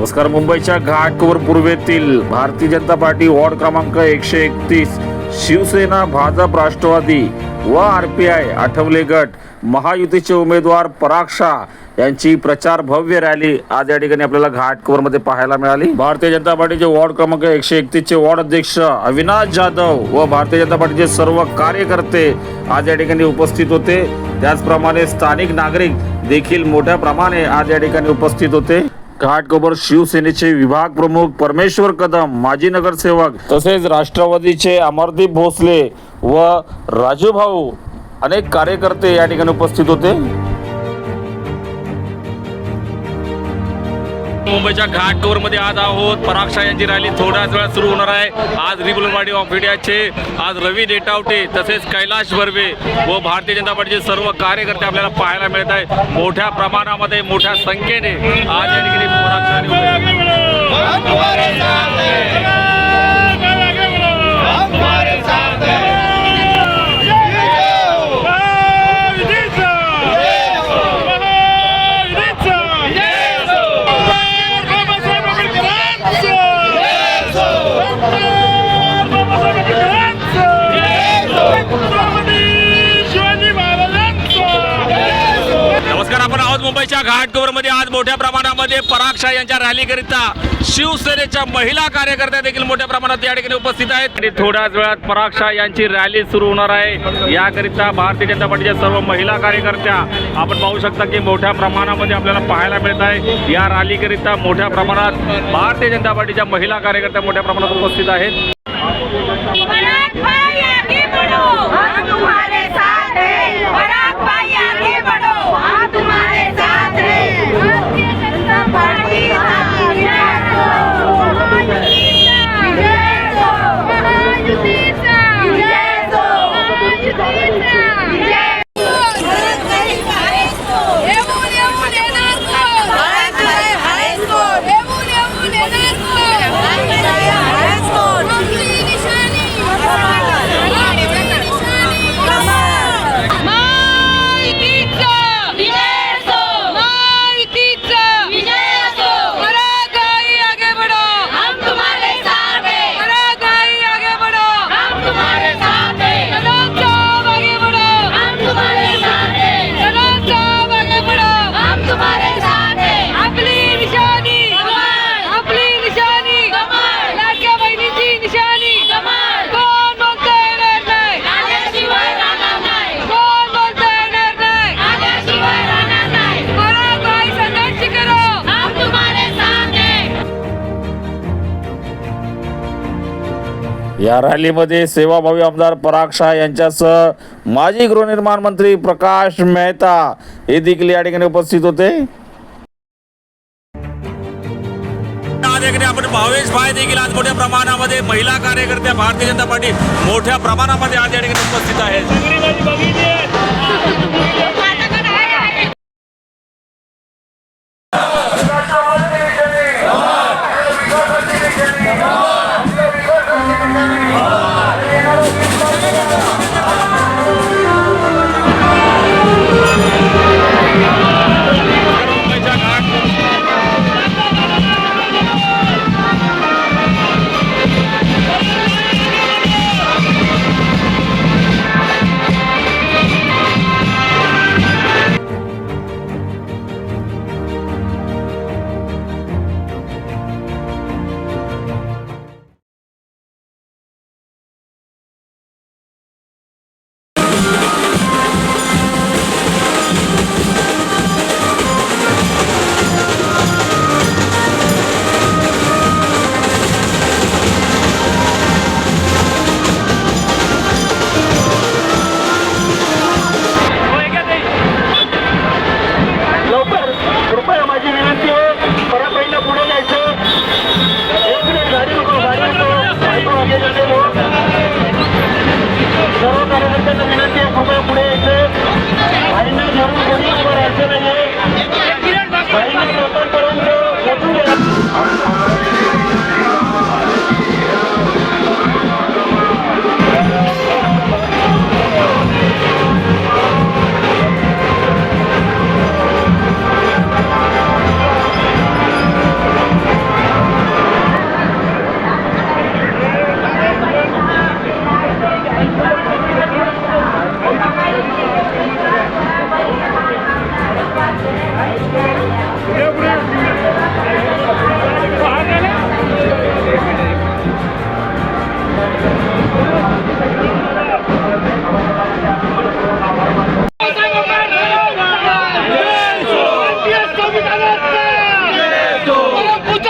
नमस्कार मुंबईच्या घाटकोर पूर्वेतील Bharatiya Janata party ward क्रमांक एकशे एकतीस शिवसेना भाजप राष्ट्रवादी व आर पी आय आठवले गट महायुतीचे उमेदवार पराग शाह यांची प्रचार भव्य रॅली आज या ठिकाणी आपल्याला घाटकोरमध्ये पाहायला मिळाली. भारतीय जनता पार्टीचे वॉर्ड क्रमांक एकशे एकतीस चे वॉर्ड अध्यक्ष अविनाश जाधव व भारतीय जनता पार्टीचे सर्व कार्यकर्ते आज या ठिकाणी उपस्थित होते. त्याचप्रमाणे स्थानिक नागरिक देखील मोठ्या प्रमाणे आज या ठिकाणी उपस्थित होते. घाटकोपर शिवसेनेचे विभाग प्रमुख परमेश्वर कदम माजी नगरसेवक तसेच राष्ट्रवादीचे अमरदीप भोसले व राजू भाऊ अनेक कार्यकर्ते या ठिकाणी उपस्थित होते. मुंबईच्या घाटकोवर मध्ये आज आहोत. पराक्षा यांची रॅली थोड्याच वेळात सुरू होणार आहे. आज रिगुलरवाडी ऑफ इंडियाचे आज रवी डेटावटे तसेच कैलाश बर्वे व भारतीय जनता पार्टीचे सर्व कार्यकर्ते आपल्याला पाहायला मिळत आहेत. मोठ्या प्रमाणामध्ये मोठ्या संख्येने आज या ठिकाणी पराग मुंबईच्या घाटकोपरमध्ये आज मोठ्या प्रमाणामध्ये पराग शाह यांच्या रॅलीकरिता शिवसेनेच्या महिला कार्यकर्त्या देखील मोठ्या प्रमाणात या ठिकाणी उपस्थित आहेत. आणि थोड्याच वेळात पराग शाह यांची रॅली सुरू होणार आहे. याकरिता भारतीय जनता पार्टीच्या सर्व महिला कार्यकर्त्या आपण पाहू शकता की मोठ्या प्रमाणामध्ये आपल्याला पाहायला मिळत आहे. या रॅलीकरिता मोठ्या प्रमाणात भारतीय जनता पार्टीच्या महिला कार्यकर्त्या मोठ्या प्रमाणात उपस्थित आहेत. या रॅलीमध्ये सेवाभावी आमदार पराग शाह यांच्यासह माजी गृहनिर्माण मंत्री प्रकाश मेहता हे देखील या ठिकाणी उपस्थित होते. आपण भावेश भाई देखील आज मोठ्या प्रमाणामध्ये महिला कार्यकर्त्या भारतीय जनता पार्टी मोठ्या प्रमाणामध्ये आज या ठिकाणी उपस्थित आहेत.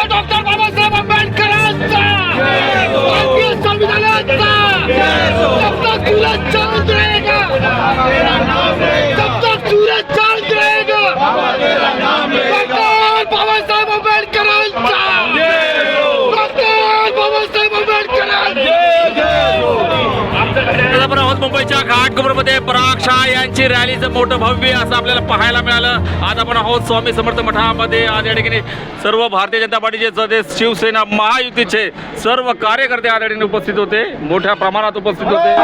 डॉक्टर डॉक्टर बाबासाहेब आंबेडकरांचा! भारतीय संविधानाचा! फुलं चालूच राहील मध्ये पराग शाह यांची रॅलीचं मोठं भव्य असं आपल्याला पाहायला मिळालं. आज आपण आहोत स्वामी समर्थ मठामध्ये. आज या ठिकाणी सर्व भारतीय जनता पार्टीचे सदस्य शिवसेना महायुतीचे सर्व कार्यकर्ते या ठिकाणी उपस्थित होते. मोठ्या प्रमाणात उपस्थित होते.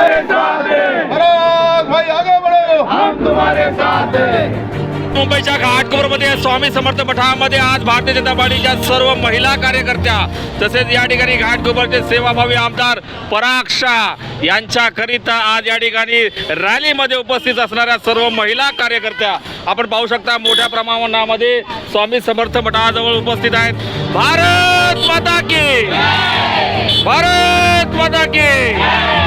मुंबईच्या घाटकोरमध्ये स्वामी समर्थ मठामध्ये आज भारतीय जनता पार्टीच्या सर्व महिला कार्यकर्त्या तसेच या ठिकाणी घाटकोपरचे सेवाभावी आमदार पराग शाह यांच्याकरिता आज या ठिकाणी रॅलीमध्ये उपस्थित असणाऱ्या सर्व महिला कार्यकर्त्या आपण पाहू शकता मोठ्या प्रमाणामध्ये स्वामी समर्थ मठाजवळ उपस्थित आहेत. भारत माता की! भारत माता की!